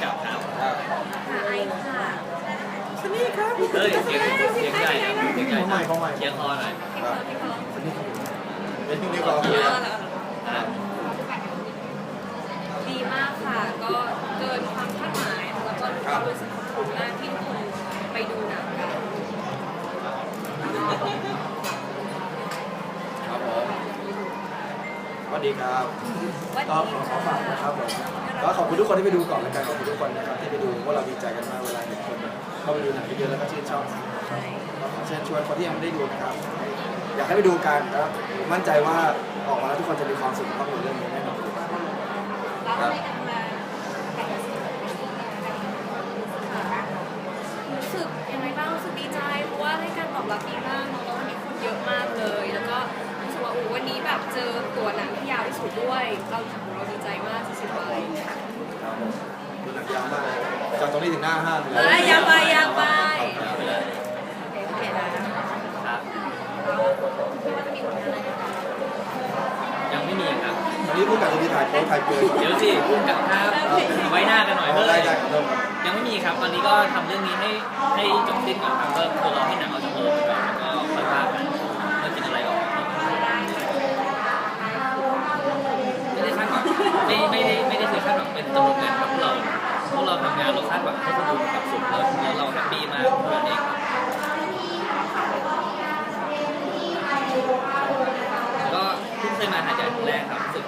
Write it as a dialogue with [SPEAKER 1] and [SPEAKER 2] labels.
[SPEAKER 1] เก่าครับค
[SPEAKER 2] ่
[SPEAKER 3] ะไอค่ะ
[SPEAKER 2] สนี่ครับเฮ้ยเ
[SPEAKER 1] สียงเสียงใหญ่เสียงใหญ่เสียงอ่อหน่อย
[SPEAKER 3] เ
[SPEAKER 2] นี่คอเป็นที่นี่ก่อน วัสดีครับ
[SPEAKER 3] ว่าก็ดีขอขอค่ะฝากนะครับ
[SPEAKER 2] ผม
[SPEAKER 3] ก็ขอบคุณทุกคนที่ไปดูก่อ
[SPEAKER 2] นแล้วกันขอบคุณทุกคนนะครับที่ไปดูพวกเราดีใจกันมากเวลาเห็นคนเข้าไปดูหนังเยอะๆแล้วก็ชื่นชอบ
[SPEAKER 3] ใช่
[SPEAKER 2] ก็ขอเชิญชวนคนที่ยังไม่ได้ดูนะครับให้อยากให้ไปดูกันนะครับมั่นใจว่าออกมาแล้วทุกคนจะมีความสุขมากกับเรื่องนี้แน่นอน
[SPEAKER 4] แล้วในการมาแต่งสี
[SPEAKER 3] รู้สึกยังไงบ้างรู้สึกดีใจเพราะว่าให้การตอบรับดีมากน้องๆวันนี้คนเยอะมากเลย แล้วก็รู้สึกว่าโอ้วันนี้แบบเจอตัวหนังที่ยาวที่ สุดด้วยเราเราดีใจมากที่สุดเลย
[SPEAKER 2] ครับผมดูหนังยาวมากเลยจากตรงนี้ถึงหน้าห้างเลยเอ้ยยังไปยังไปเอาไป
[SPEAKER 1] เลย
[SPEAKER 3] โอเคนะ
[SPEAKER 1] ครับยังไม่มีครับ
[SPEAKER 2] วันนี้พูดกับคนที่ถ่ายโพสถ่ายเปลือยเดี๋ยวสิ
[SPEAKER 1] พุ่งกับภาพไว้หน้ากันหน่อยเพิ่มยังไม่มีครับ ตอนนี้ก็ทำเรื่องนี้ให้ให้จบสิ้นก่อนครับก็คือรอให้ ไม่ไม่ได้ไม่ได้เคยคาดหวังเป็นตำรวจเลยครับเราพวกเราทำงานเราคาดหวังเห้คนดูมีความสุขเล้วเราแฮปปี้มากเท่อนั้นเองก็เพิ่งเคยมาหาดใหญ่ครั้งแรกครับรู้สึก